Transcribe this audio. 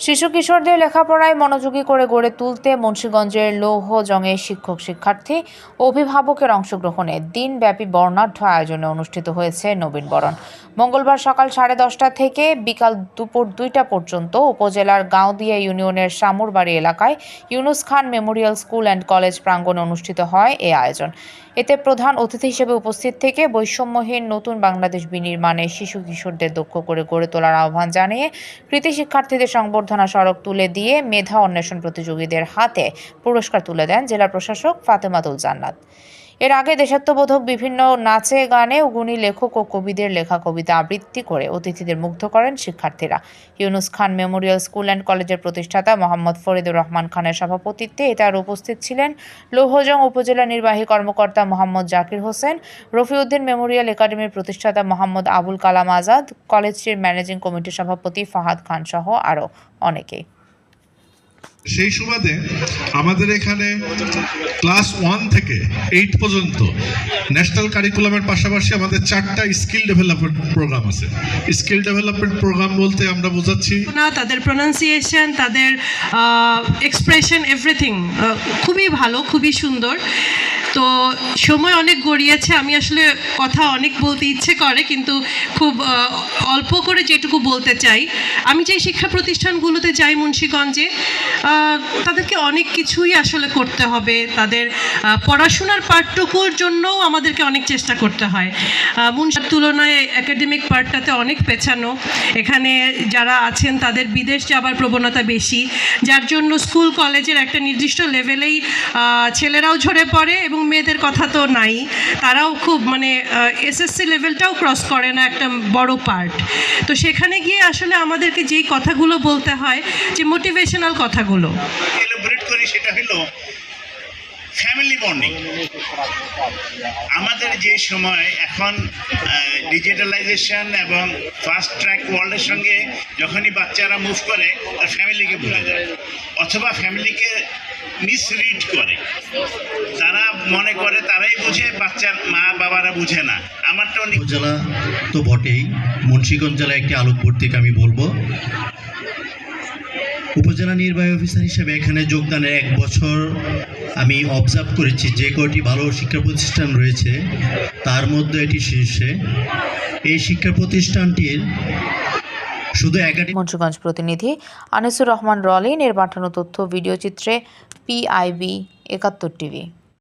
শিশু কিশোরদের লেখাপড়ায় মনোযোগী করে গড়ে তুলতে মুন্সীগঞ্জের লৌহ জংয়ে শিক্ষক শিক্ষার্থী অভিভাবকের অংশগ্রহণে দিনব্যাপী বর্ণাঢ্য আয়োজনে অনুষ্ঠিত হয়েছে নবীনবরণ মঙ্গলবার সকাল সাড়ে দশটা থেকে বিকাল দুপুর দুইটা পর্যন্ত উপজেলার গাঁওদিয়া ইউনিয়নের শামুরবাড়ি এলাকায় Yunus Khan memorial school and college প্রাঙ্গণে অনুষ্ঠিত হয় এ আয়োজন। এতে প্রধান অতিথি হিসেবে উপস্থিত থেকে বৈষম্যহীন নতুন বাংলাদেশ বিনির্মাণে শিশু কিশোরদের দক্ষ করে গড়ে তোলার আহ্বান জানিয়ে কৃতি শিক্ষার্থীদের সংবর্ধনা সড়ক তুলে দিয়ে মেধা অন্বেষণ প্রতিযোগীদের হাতে পুরস্কার তুলে দেন জেলা প্রশাসক ফাতেমাতুল জান্নাত। এর আগে দেশাত্মবোধক বিভিন্ন নাচে, গানে ও গুণী লেখক ও কবিদের লেখা কবিতা আবৃত্তি করে অতিথিদের মুগ্ধ করেন শিক্ষার্থীরা। Yunus Khan memorial school and কলেজের প্রতিষ্ঠাতা মোহাম্মদ ফরিদুর রহমান খানের সভাপতিত্বে এতে আর উপস্থিত ছিলেন লৌহজং উপজেলা নির্বাহী কর্মকর্তা মোহাম্মদ জাকির হোসেন, রফিউদ্দিন মেমোরিয়াল একাডেমির প্রতিষ্ঠাতা মোহাম্মদ আবুল কালাম আজাদ কলেজটির ম্যানেজিং কমিটির সভাপতি ফাহাদ খান সহ আরও অনেকেই। সেই সুবাদে আমাদের এখানে ক্লাস ওয়ান থেকে এইট পর্যন্ত ন্যাশনাল কারিকুলামের পাশাপাশি আমাদের চারটা স্কিল ডেভেলপমেন্ট প্রোগ্রাম আছে। স্কিল ডেভেলপমেন্ট প্রোগ্রাম বলতে আমরা বোঝাচ্ছি না, তাদের প্রনাউন্সিয়েশন তাদের এক্সপ্রেশন এভরিথিং খুবই ভালো, খুবই সুন্দর। তো সময় অনেক গড়িয়েছে, আমি আসলে কথা অনেক বলতে ইচ্ছে করে, কিন্তু খুব অল্প করে যেটুকু বলতে চাই। আমি যে শিক্ষা প্রতিষ্ঠানগুলোতে যাই মুন্সীগঞ্জে তাদেরকে অনেক কিছুই আসলে করতে হবে। তাদের পড়াশোনার পাঠটুকুর জন্যও আমাদেরকে অনেক চেষ্টা করতে হয়। মুন্সির তুলনায় একাডেমিক পার্টটাতে অনেক পেছানো। এখানে যারা আছেন, তাদের বিদেশ যাবার প্রবণতা বেশি। যার জন্য স্কুল, কলেজের একটা নির্দিষ্ট লেভেলেই ছেলেরাও ঝরে পড়ে এবং মেয়েদের কথা তো নাই, তারাও খুব মানে এসএসসি লেভেলটাও ক্রস করে না একটা বড় পার্ট তো সেখানে গিয়ে আসলে আমাদেরকে যেই কথাগুলো বলতে হয়, যে মোটিভেশনাল কথাগুলো। সেটা হলো ফ্যামিলি বন্ডিং আমাদের যে সময় এখন ডিজিটালাইজেশন এবং ফাস্ট ট্র্যাক ওয়ার্ল্ডের সঙ্গে যখনই বাচ্চারা মুভ করে, তার ফ্যামিলিকে ভুলে যায়। অথবা ফ্যামিলিকে মিসরিড করে। তারা মনে করে, তারাই বুঝে, বাচ্চার মা বাবারা বুঝে না। আমারটা অনেক উপজেলা তো বটেই। মুন্সীগঞ্জ জেলা একটি আলোক আলোকবর্তিক আমি বলব। উপজেলা নির্বাহী অফিসার হিসেবে এখানে যোগদানের এক বছর আমি অবজার্ভ করেছি যে কটি ভালো শিক্ষা প্রতিষ্ঠান রয়েছে, তার মধ্যে এটি শীর্ষে। এই শিক্ষা প্রতিষ্ঠানটির শুধু একাডেমি মুন্সিগঞ্জ প্রতিনিধি আনিসুর রহমান রলিন এর পাঠানো তথ্য ভিডিও চিত্রে পিআইবি একাত্তর টিভি।